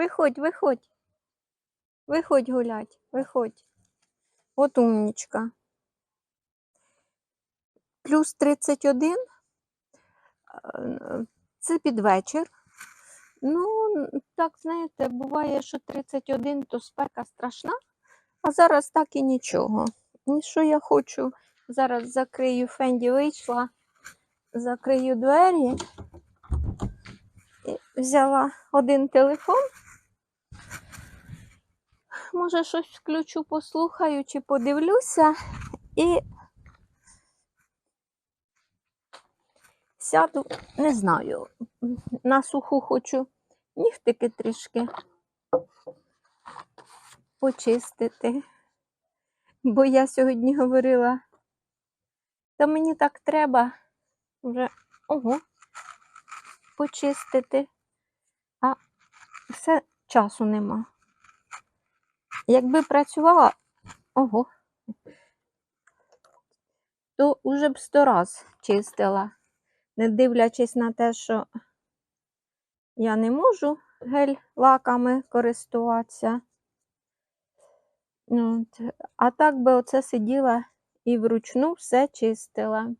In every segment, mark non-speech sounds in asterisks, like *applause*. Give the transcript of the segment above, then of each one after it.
Виходь, виходь. Виходь гулять, виходь. От умнічка. Плюс 31. е, Це під вечір. Ну, так, знаєте, буває, що 31 то спека страшна, а зараз так і нічого. І що я хочу? Зараз закрию Фенді вийшла, закрию двері. І Взяла один телефон. Може, щось включу, послухаю чи подивлюся і сяду, не знаю, на суху хочу нігтики трішки почистити. Бо я сьогодні говорила, та мені так треба вже ого, почистити, а все часу нема. Якби працювала, ого, то уже б сто раз чистила, не дивлячись на те, що я не можу гель-лаками користуватися. Ну, От. А так би оце сиділа і вручну все чистила.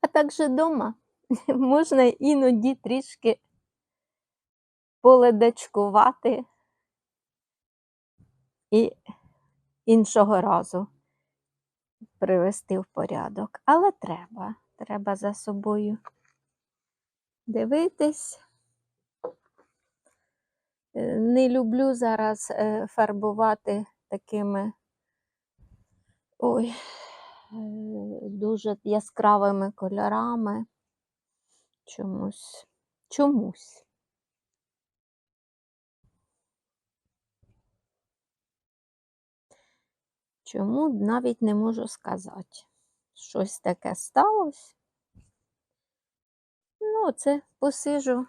А також вдома *laughs* можна іноді трішки поледачкувати і іншого разу привести в порядок. Але треба, треба за собою дивитись. Е, Не люблю зараз е, фарбувати такими ой, е, дуже яскравими кольорами. Чомусь. Чомусь. Чому навіть не можу сказати. Щось таке сталося. Ну, це посижу.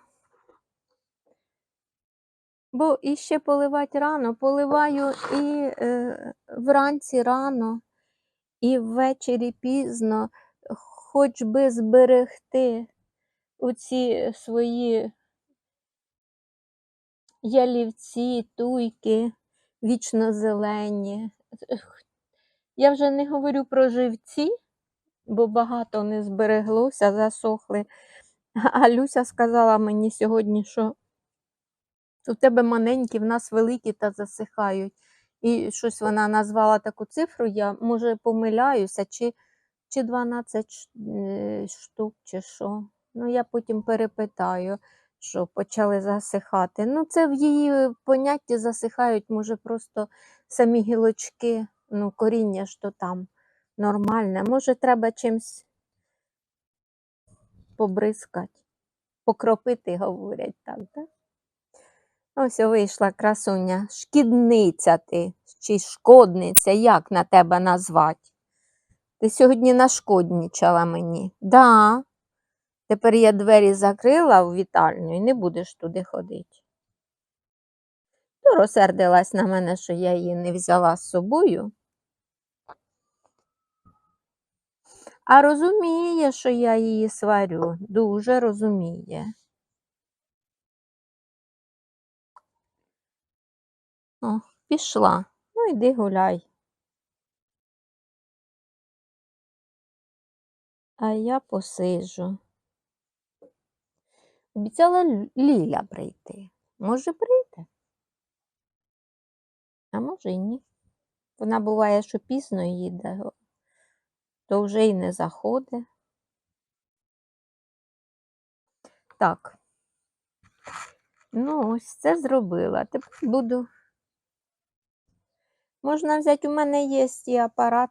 Бо іще поливати рано. Поливаю і е, вранці рано, і ввечері пізно, хоч би зберегти оці свої ялівці, туйки, вічно зелені. Я вже не говорю про живці, бо багато не збереглося, засохли. *laughs* А Люся сказала мені сьогодні, що у тебе маленькі, в нас великі та засихають. І щось вона назвала таку цифру, я може помиляюся, чи, чи 12 е, штук, чи що. Ну, я потім перепитаю, що почали засихати. Ну, це в її понятті засихають, може, просто самі гілочки, ну, коріння то там нормальне. Може, треба чимось побризкати, покропити, говорять так, так? Ось вийшла красуня. Шкідниця ти чи шкодниця, як на тебе назвати? Ти сьогодні нашкоднічала мені. Да. Тепер я двері закрила в вітальню і не будеш туди ходити. То розсердилась на мене, що я її не взяла з собою. А розуміє, що я її сварю, дуже розуміє. О, пішла. Ну, йди гуляй. А я посиджу. Обіцяла Ліля прийти. Може, прийде? А може й ні. Вона буває, що пізно їде, то вже й не заходить. Так. Ну, ось це зробила. Тепер буду. Можна взяти, у мене є і апарат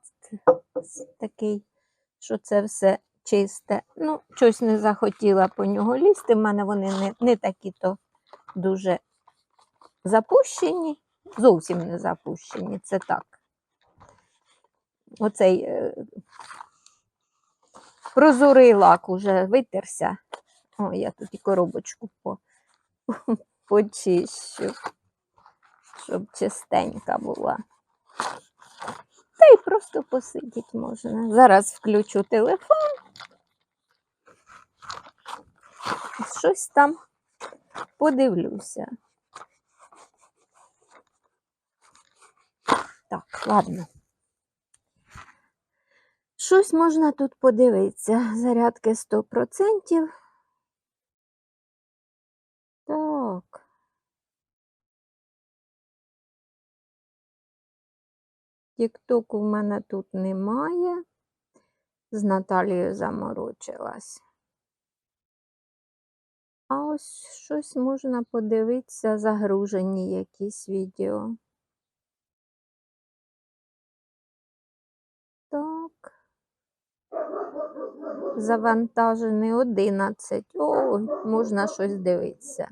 такий, що це все чисте. Ну, щось не захотіла по нього лізти. В мене вони не, не такі то дуже запущені, зовсім не запущені. Це так. Оцей е, прозорий лак уже витерся. О, я тут і коробочку по, почищу, щоб чистенька була. Та й просто посидіти можна. Зараз включу телефон. Щось там подивлюся. Так, ладно. Щось можна тут подивитися. Зарядки 100%. Так. Тіктоку в мене тут немає. З Наталією заморочилась. А ось щось можна подивитися, загружені якісь відео. Так. Завантажений 11. Ой, можна щось дивитися.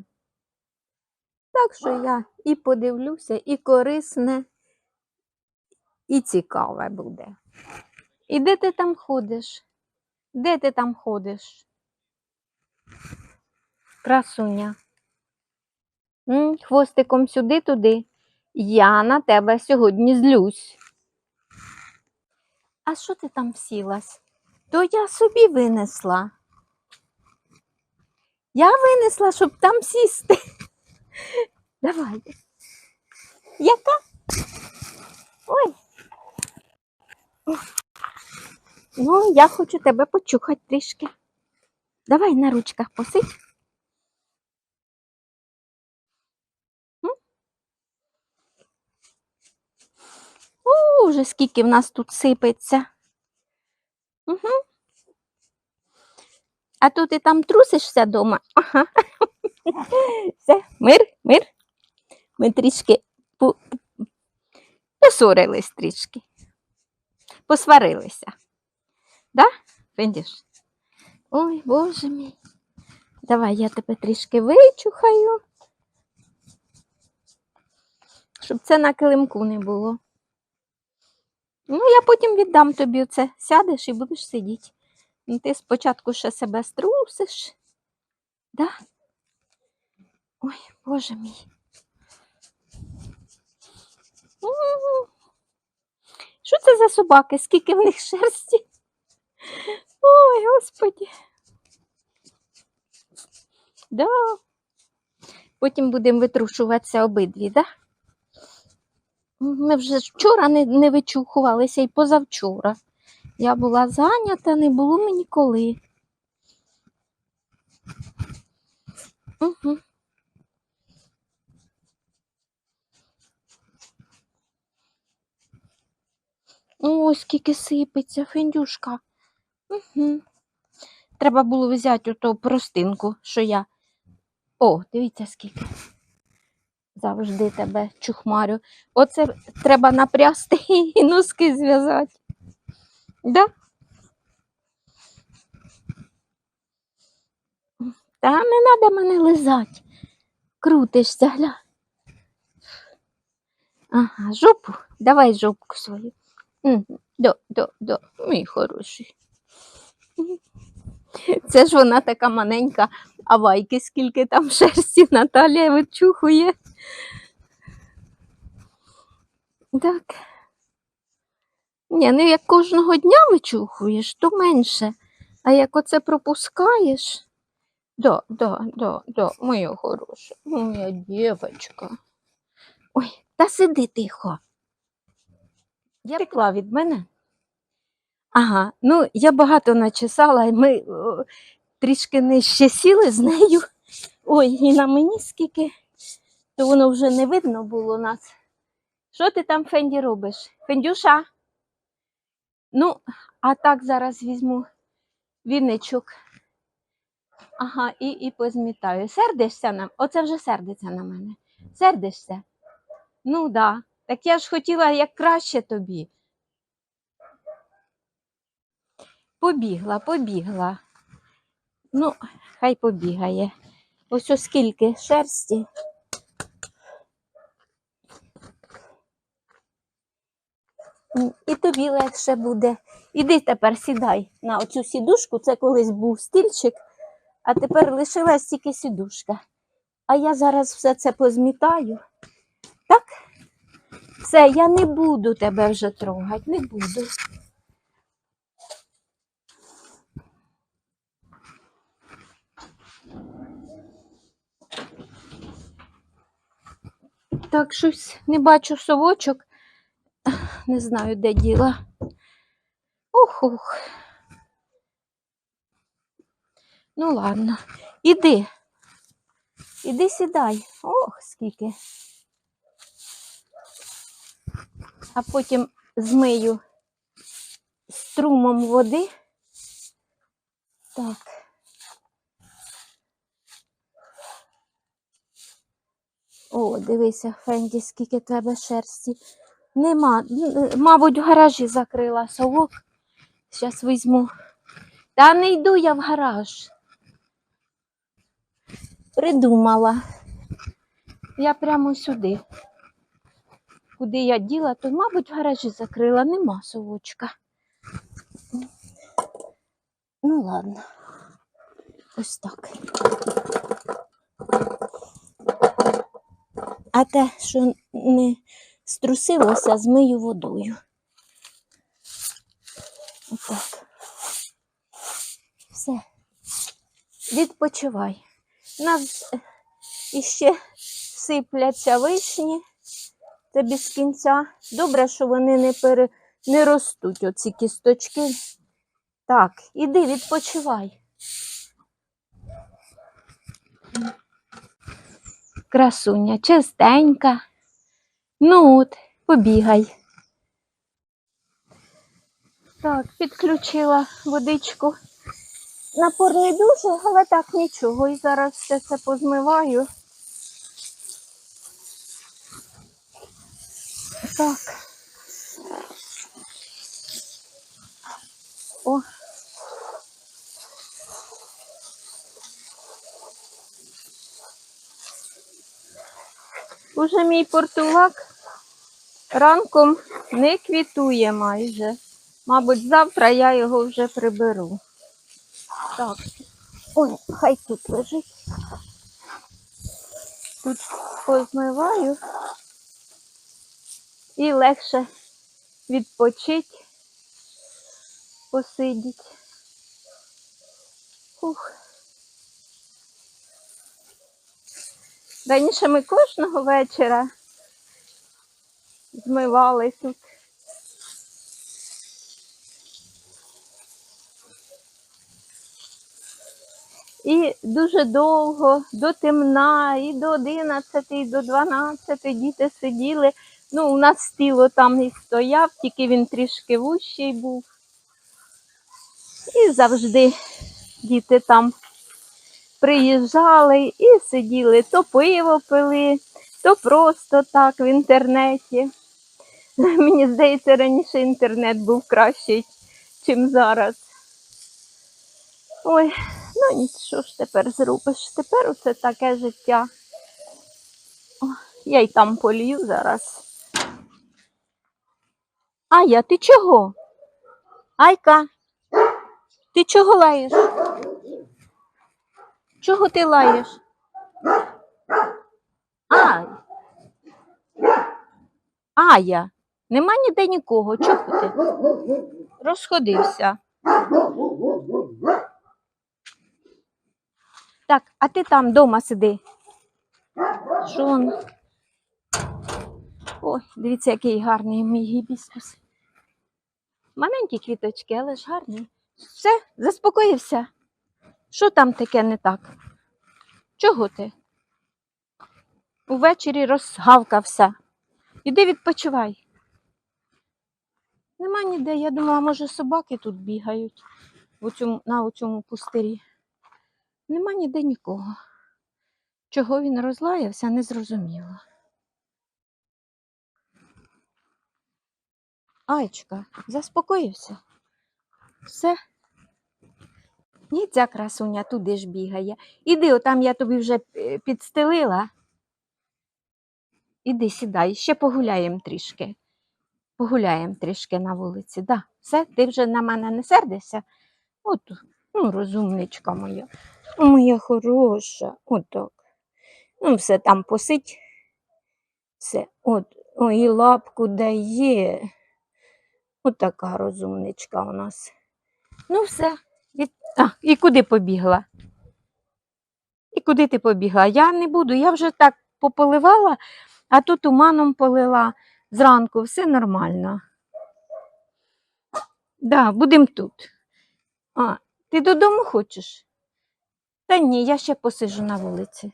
Так що я і подивлюся, і корисне, і цікаве буде. І де ти там ходиш? Де ти там ходиш? Красуня. М, хвостиком сюди-туди. Я на тебе сьогодні злюсь. А що ти там сілась? То я собі винесла. Я винесла, щоб там сісти. *laughs* Давай. Яка? Ой. Ну, я хочу тебе почухати трішки. Давай на ручках посидь. Вже скільки в нас тут сипеться. Угу. А то ти там трусишся дома. Ага. *laughs* Все, мир, мир. Ми трішки по- посорились трішки. Посварилися. Да, Фендіш? Ой, боже мій. Давай я тебе трішки вичухаю. Щоб це на килимку не було. Ну, я потім віддам тобі це. Сядеш і будеш сидіти. Ну, ти спочатку ще себе струсиш. Да? Ой, боже мій. Що це за собаки? Скільки в них шерсті? Ой, господі. Да. Потім будемо витрушуватися обидві, да? Ми вже вчора не, не вичухувалися і позавчора. Я була зайнята, не було мені коли. Угу. Ой, скільки сипеться, фендюшка. Угу. Треба було взяти оту простинку, що я. О, дивіться, скільки. Завжди тебе чухмарю. Оце треба напрясти *laughs* і носки зв'язати. Да? Та не треба мене лизати. Крутишся, гля. Ага, жопу. Давай жопку свою. Да, да, да, мій хороший. Це ж вона така маленька, а вайки скільки там шерсті Наталія вичухує. Так. Ні, ну як кожного дня вичухуєш, то менше. А як оце пропускаєш. Да, да, да, да, моя хороша, моя дівчинка. Ой, та сиди тихо. Я пекла від мене. Ага, ну я багато начесала, і ми о, трішки нижче сіли з нею. Ой, і на мені скільки, то воно вже не видно було нас. Що ти там, Фенді, робиш? Фендюша? Ну, а так зараз візьму віничок. Ага, і, і позмітаю. Сердишся на Оце вже сердиться на мене. Сердишся? Ну, да. Так я ж хотіла як краще тобі. Побігла, побігла. Ну, хай побігає. Ось оскільки шерсті. І тобі легше буде. Іди тепер сідай на оцю сідушку. Це колись був стільчик, а тепер лишилась тільки сідушка. А я зараз все це позмітаю. Так? Все, я не буду тебе вже трогати, не буду. Так, щось не бачу совочок. Не знаю, де діла. Ух, ух. Ну, ладно. Іди. Іди сідай. Ох, скільки. А потім змию струмом води. Так. О, дивися, Фенді, скільки тебе шерсті. Нема. Мабуть, в гаражі закрила совок. Зараз візьму. Та не йду я в гараж. Придумала. Я прямо сюди. Куди я діла, то, мабуть, в гаражі закрила, нема совочка. Ну, ладно. Ось так. А те, що не струсилося, змию водою. Отак. Все. Відпочивай. Нас е, іще сипляться вишні. Це без кінця. Добре, що вони не, пере... не ростуть, оці кісточки. Так, іди, відпочивай. Красуня, чистенька. Ну от, побігай. Так, підключила водичку. Напор не дуже, але так нічого. І зараз все це позмиваю. Так. О. Уже мій портулак ранком не квітує майже. Мабуть, завтра я його вже приберу. Так. Ой, хай тут лежить. Тут позмиваю і легше відпочить, посидіть. Ух. Раніше ми кожного вечора змивали тут. І дуже довго, до темна, і до 11, і до 12 діти сиділи. Ну, у нас стіло там і стояв, тільки він трішки вущий був. І завжди діти там приїжджали і сиділи, то пиво пили, то просто так в інтернеті. *laughs* Мені здається, раніше інтернет був кращий, ніж зараз. Ой, ну нічого ж тепер зробиш. Тепер оце таке життя. Я й там полью зараз. Ая, ти чого? Айка, ти чого лаєш? Чого ти лаєш? Ай. Ая, нема ніде нікого. Чого ти? Розходився. Так, а ти там вдома сиди. Що он? Ой, дивіться, який гарний мій гібіскус. Маленькі квіточки, але ж гарні. Все, заспокоївся. Що там таке не так? Чого ти? Увечері розгавкався. Іди відпочивай. Нема ніде. Я думала, може, собаки тут бігають в цьому, на цьому пустирі. Нема ніде нікого. Чого він розлаявся, не зрозуміло. Айчка, заспокоївся. Все. Ні, ця красуня туди ж бігає. Іди, отам я тобі вже е, підстелила. Іди, сідай, ще погуляємо трішки. Погуляємо трішки на вулиці. Да, все, ти вже на мене не сердишся? От, ну, розумничка моя. Моя хороша. Отак. Ну, все там посить. Все. От, ой, лапку дає. От така розумничка у нас. Ну, все. Від... А, і куди побігла? І куди ти побігла? Я не буду. Я вже так пополивала А тут туманом полила зранку, все нормально. Да, будемо тут. А, ти додому хочеш? Та ні, я ще посижу на вулиці.